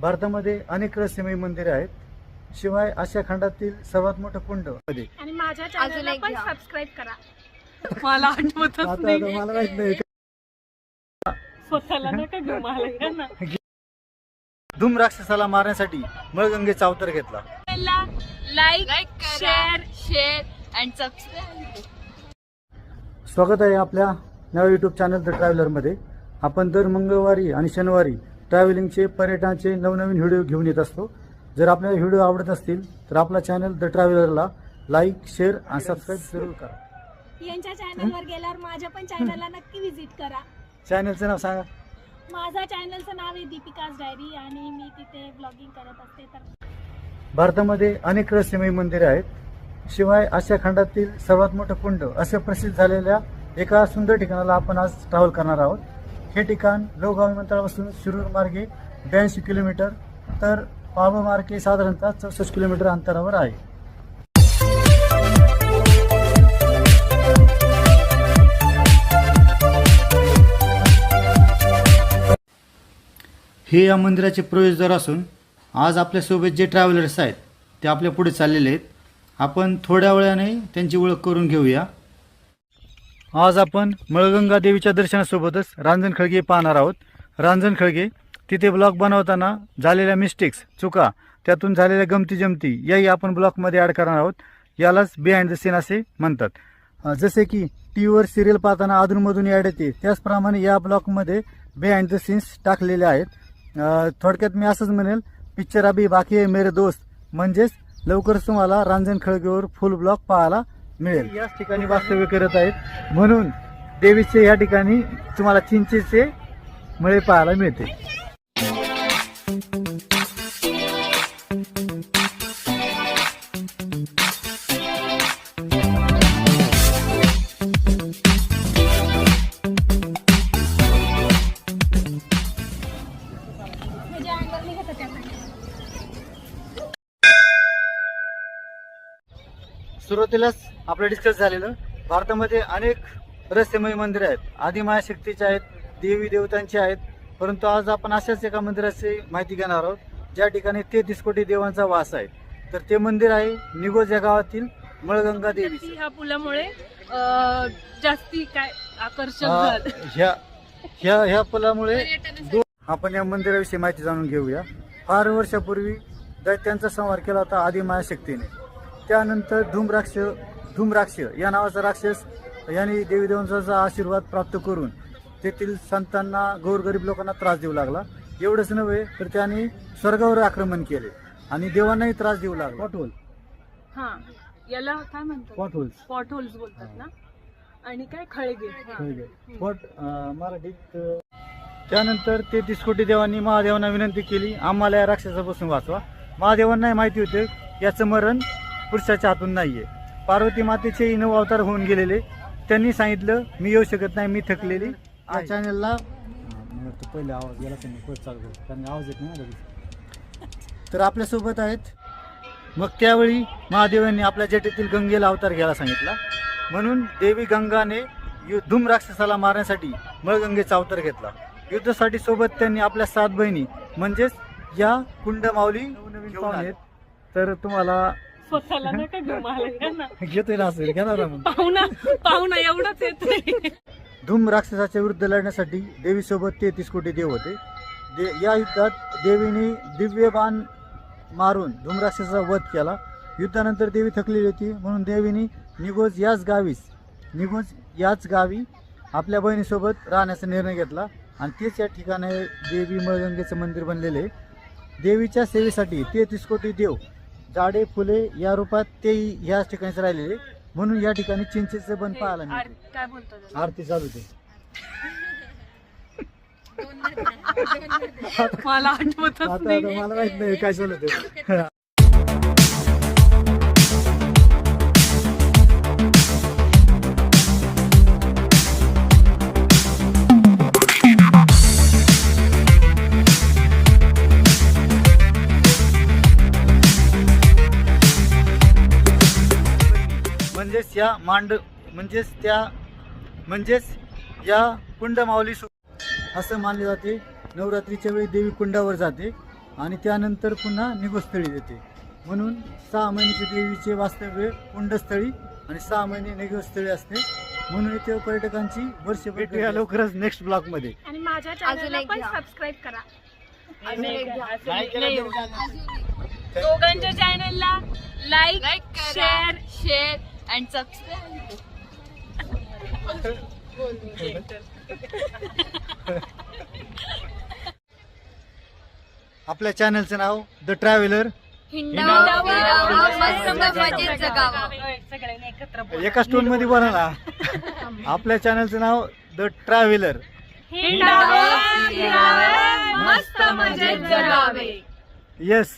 भारतामध्ये अनेक रहस्यमय मंदिरे आहेत. शिवाय आशिया खंडातील सर्वात मोठं कुंडमध्ये. आणि माझ्या अजून चॅनलला एक पण घ्या. सबस्क्राईब करा. मला आठवतच आता नाही. आता मला माहीत नाही. स्वतःला नका घेऊ मला या ना. धूम राक्षसाला मारण्यासाठी मळगंगेचा अवतार घेतला. Like like share share and subscribe स्वागत आहे आपल्या नव्या युट्यूब चॅनल द ट्रॅव्हलरमध्ये आपण दर मंगळवारी आणि शनिवारी ट्रॅव्हलिंगचे पर्यटनाचे नवनवीन व्हिडिओ घेऊन येत असतो. जर आपल्याला व्हिडिओ आवडत असतील तर आपला चॅनल द ट्रॅव्हलरला लाईक शेअर आणि सबस्क्राईब जरूर करा. यांच्या चॅनलवर गेल्यावर माझ्या पण चॅनलला नक्की विजिट करा. चॅनलचं नाव सांगा. माझा चॅनलचं नाव आहे दीपिकाज डायरी आणि मी तिथे ब्लॉगिंग करत असते तर भारतामध्ये अनेक रहस्यमय मंदिरे आहेत. शिवाय आशिया खंडातील सर्वात मोठं कुंड असं प्रसिद्ध झालेल्या एका सुंदर ठिकाणाला आपण आज ट्रॅव्हल करणार आहोत. हे ठिकाण लोगाव विमानतळापासून शिरूर मार्गे ब्याऐंशी किलोमीटर तर पाबा मार्गे साधारणतः चौसष्ट किलोमीटर अंतरावर आहे. हे या मंदिराचे प्रवेशद्वार असून आज आपल्यासोबत जे ट्रॅव्हलर्स आहेत ते आपल्या पुढे चाललेले आहेत. आपण थोड्या वेळाने त्यांची ओळख करून घेऊया. आज आपण मळगंगा देवीच्या दर्शनासोबतच रांजण खळगे पाहणार आहोत. रांजण खळगे तिथे ब्लॉक बनवताना झालेल्या मिस्टेक्स चुका त्यातून झालेल्या गमती जमती याही आपण ब्लॉकमध्ये ॲड करणार आहोत. यालाच बिहाइंड द सीन असे म्हणतात. जसे की टी व्हीवर सिरियल पाहताना अधूनमधून ॲड येते त्याचप्रमाणे या ब्लॉकमध्ये बिहाइंड द सीन्स टाकलेले आहेत. थोडक्यात मी असंच म्हणेल पिक्चर अभी बाकी आहे मेरे दोस्त. म्हणजेच लवकरच तुम्हाला रांजण खळगेवर फुल ब्लॉक पाहायला मिळेल. याच ठिकाणी वास्तव्य करत आहेत. म्हणून देवीचे या ठिकाणी तुम्हाला चिंचेचे मळे पाहायला मिळते सुरुवातीलाच आपलं डिस्कस झालेलं. भारतामध्ये अनेक रहस्यमय मंदिर आहेत. आदिमाया शक्तीचे आहेत देवी देवतांचे आहेत. परंतु आज आपण अशाच एका मंदिराची माहिती घेणार आहोत. ज्या ठिकाणी तेहतीस कोटी देवांचा वास आहे. तर ते मंदिर आहे निगोज या गावातील मळगंगा देवीचे ह्या पुलामुळे जास्ती काय आकर्षक झालं? ह्या ह्या ह्या पुलामुळे आपण या मंदिराविषयी माहिती जाणून घेऊया. फार वर्षापूर्वी दैत्यांचा संहार केला होता आदिमाया शक्तीने त्यानंतर धूमराक्ष धूमराक्ष या नावाचा राक्षस यांनी देवी देवांचा आशीर्वाद प्राप्त करून तेथील संतांना गोरगरीब लोकांना त्रास देऊ लागला. एवढंच नव्हे तर त्याने स्वर्गावर आक्रमण केले आणि देवांनाही त्रास देऊ लागला. पॉटहोल हा याला काय म्हणतात? पॉटहोल्स बोलतात ना? आणि काय? खळगे. हा. पॉट मराठीत त्यानंतर तेहतीस कोटी देवांनी महादेवांना विनंती केली आम्हाला या राक्षसापासून वाचवा. महादेवांना माहिती होते याचं मरण पुरुषाच्या हातून नाहीये. पार्वती मातेचे नऊ अवतार होऊन गेलेले. त्यांनी सांगितलं मी येऊ शकत नाही मी थकलेली या चॅनलला पहिले आवाज गेला चालू कारण आवाज येत नाही तर आपल्यासोबत आहेत. मग त्यावेळी महादेवांनी आपल्या जटेतील गंगेला अवतार घ्यायला सांगितला. म्हणून देवी गंगाने यु- धूम राक्षसाला मारण्यासाठी मळगंगेचा अवतार घेतला. युद्धासाठी सोबत त्यांनी आपल्या सात बहिणी म्हणजेच या पाहुणे आहेत. तर तुम्हाला स्वतःला नका घेऊ मला या ना. घेतोय ना असेल घेणार ना मग पाहुणा पाहुणा एवढंच येतोय. धूम राक्षसाच्या विरुद्ध लढण्यासाठी देवीसोबत तेहतीस कोटी देव होते. दे या युद्धात देवीने दिव्य बाण मारून धूम राक्षसाचा वध केला. युद्धानंतर देवी थकलेली होती म्हणून देवीने निगोज याच गावीच निगोज याच गावी आपल्या बहिणीसोबत राहण्याचा निर्णय घेतला. आणि तेच या ठिकाणी देवी मळगंगेचं मंदिर बनलेले आहे. देवीच्या सेवेसाठी तेहतीस कोटी देव झाडे फुले या रूपात तेही याच ठिकाणीच राहिलेले. म्हणून या ठिकाणी चिंचेचं बन पाहायला मिळते. काय? आरती चालू ते मला आठवतच आता नाही. मला माहीत नाही काय चालू ते या मांड म्हणजेच त्या म्हणजेच या कुंड माऊली सु- असं मानले जाते. नवरात्रीच्या वेळी देवी कुंडावर जाते आणि त्यानंतर पुन्हा निगोस्थळी देते म्हणून सहा महिन्याचे देवीचे वास्तव्य कुंडस्थळी आणि सहा महिने निगोस्थळी असते. म्हणून इथे पर्यटकांची वर्ष भेटूया लवकरच नेक्स्ट ब्लॉकमध्ये. आणि माझ्या अजून चॅनलला एक पण घ्या. सबस्क्राईब करा. दोघांच्या चॅनलला लाईक शेअर शेअर अँड आपल्या चॅनलचं नाव द ट्रॅव्हलर एका स्टोनमध्ये बोला ना. आपल्या चॅनलचं नाव द ट्रॅव्हलर मस्त मजेत जगावे. येस